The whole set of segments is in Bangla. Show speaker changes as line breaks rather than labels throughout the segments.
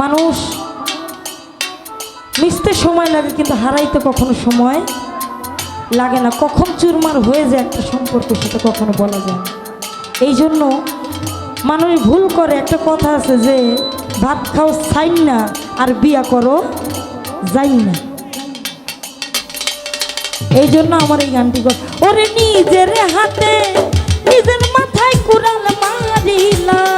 মানুষ মিশতে সময় লাগে, কিন্তু হারাইতে কখনো সময় লাগে না। কখন চুরমার হয়ে যায় একটা সম্পর্ক, সেটা কখনো বলা যায় এই জন্য মানুষ ভুল করে। একটা কথা আছে যে, ভাত খাও চাই না, আর বিয়া করো যাই না। এই জন্য আমার এই গানটি ওরে নিজের হাতে, নিজের মাথায় কুড়াল মারিলাম।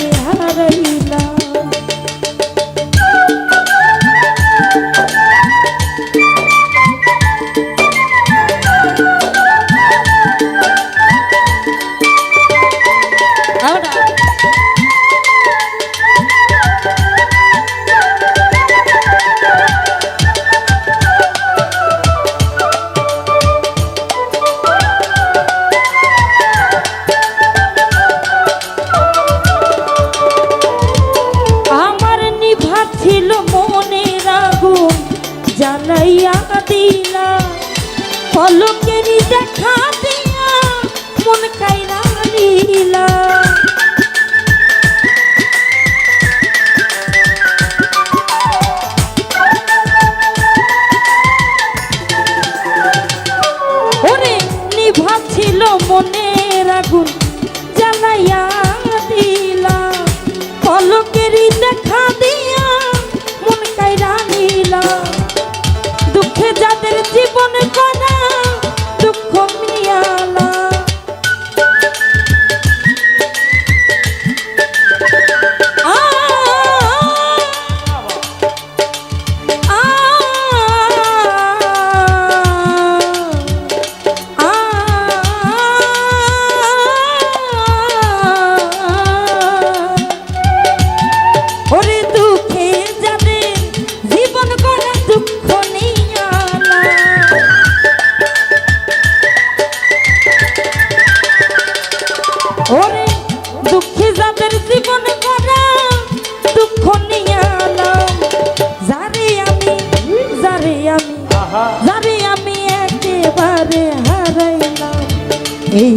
ছিল মনে আগুন জ্বালাইয়া দিলা। পলকেরই দেখা দিয়া মন কাইরা নিলা। ছিল মনের আগুন জ্বালাইয়া দিলা। পলকেরই দেখা এই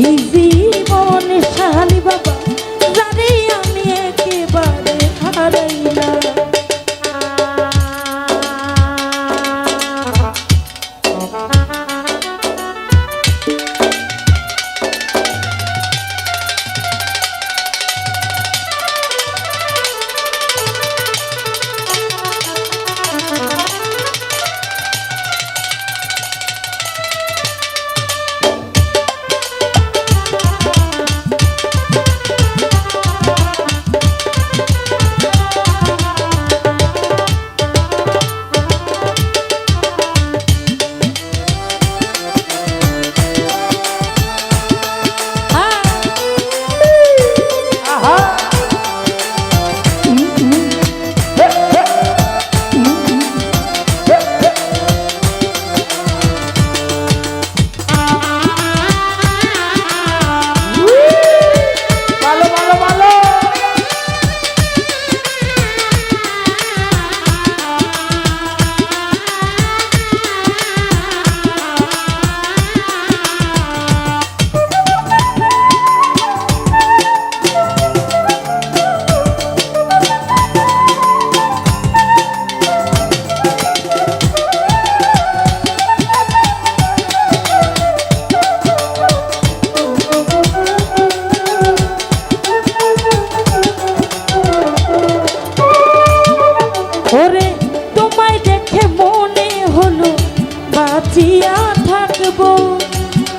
বাঁচিয়া থাকব।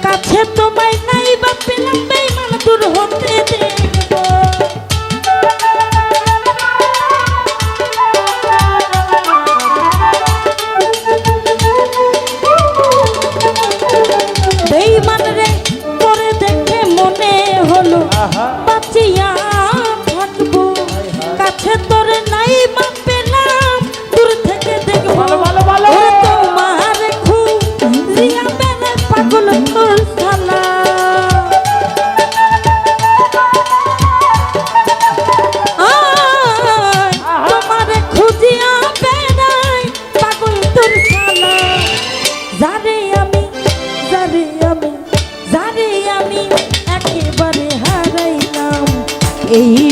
কাছে তোমায় নাই বা পেলাম বেইমান দূর হতে দেখব বেইমান রে পরে দেখে মনে হলো বাঁচিয়া থাকব। কাছে তোরে নাই মা এই